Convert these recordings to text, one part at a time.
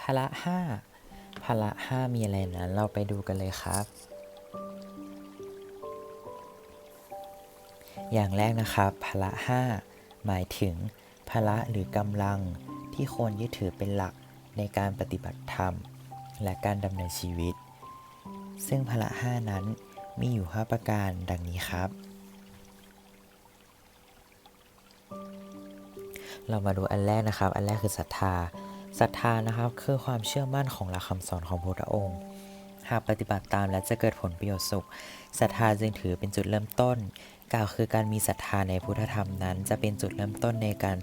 พละห้าพละห้ามีอะไรนั้น เราไปดูกันเลยครับ อย่างแรกนะครับพละห้าหมายถึงพละหรือกำลังที่ควรยึดถือเป็นหลักในการปฏิบัติธรรม และการดำเนินชีวิต ซึ่งพละห้านั้นมีอยู่ 5 ประการดังนี้ครับ เรามาดูอันแรกนะครับ อันแรกคือศรัทธา ศรัทธานะครับคือความเชื่อมั่นของหลักคำสอนของพระพุทธองค์ หากปฏิบัติตามและจะเกิดผลประโยชน์สุขศรัทธาจึงถือเป็นจุดเริ่มต้น กล่าวคือการมีศรัทธาในพุทธธรรมนั้น จะเป็นจุดเริ่มต้นในการ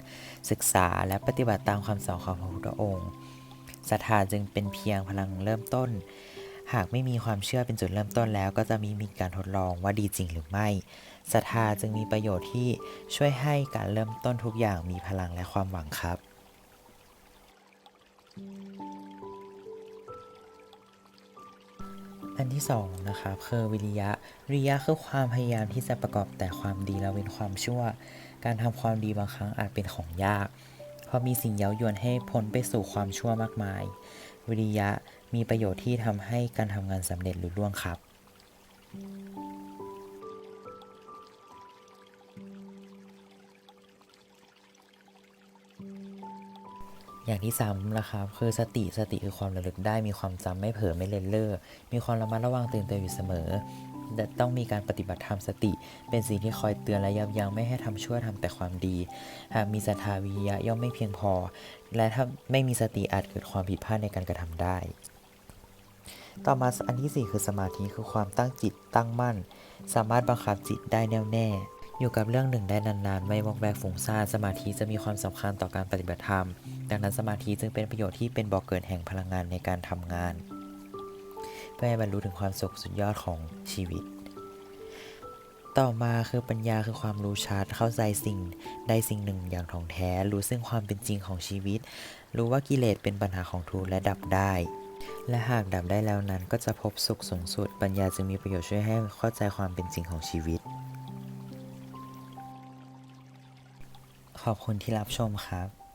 ศึกษาและปฏิบัติตามคำสอนของพระพุทธองค์ศรัทธาจึงเป็นเพียงพลังเริ่มต้น หากไม่มีความเชื่อเป็นจุดเริ่มต้นแล้ว ก็จะมีมีการทดลองว่าดีจริงหรือไม่ศรัทธาจึงมีประโยชน์ที่ช่วยให้การเริ่มต้นทุกอย่างมีพลังและความหวังครับ อันที่สองนะครับคือวิริยะ วิริยะคือความพยายามที่จะประกอบแต่ความดีและเว้นความชั่ว การทำความดีบางครั้งอาจเป็นของยาก เพราะมีสิ่งเย้ายวนให้พ้นไปสู่ความชั่วมากมาย วิริยะมีประโยชน์ที่ทำให้การทำงานสำเร็จหรือล่วงครับ อย่างที่สามนะครับคือสติสติคือความระลึกได้มีความจำไม่เผลอไม่เลินเล่อมีความระมัดระวังตื่นเต้นอยู่เสมอและต้องมีการปฏิบัติธรรมสติ เป็นสิ่งที่คอยเตือนและยับยั้งไม่ให้ทำชั่วทำแต่ความดี หากมีศรัทธาวิยะย่อมไม่เพียงพอ และถ้าไม่มีสติอาจเกิดความผิดพลาดในการกระทำได้ ต่อมาอันที่สี่คือสมาธิคือความตั้งจิตตั้งมั่น สามารถบังคับจิตได้แน่วแน่ อยู่กับเรื่องหนึ่งได้นานๆ ไม่วอกแวกฟุ้งซ่านสมาธิจะมีความสำคัญต่อการปฏิบัติธรรม ดังนั้นสมาธิจึงเป็นประโยชน์ที่เป็นบ่อกเกิดแห่งพลังงานในการทำงาน เพื่อให้บรรลุถึงความสุขสุดยอดของชีวิต ต่อมาคือปัญญาคือความรู้ชัดเข้าใจสิ่งใดสิ่งหนึ่งอย่างถ่องแท้ รู้ซึ่งความเป็นจริงของชีวิต รู้ว่ากิเลสเป็นปัญหาของทุกข์และดับได้และหากดับได้แล้วนั้นก็จะพบสุขสูงสุด ปัญญาจึงมีประโยชน์ช่วยให้เข้าใจความเป็นจริงของชีวิต ขอบคุณที่รับชมครับ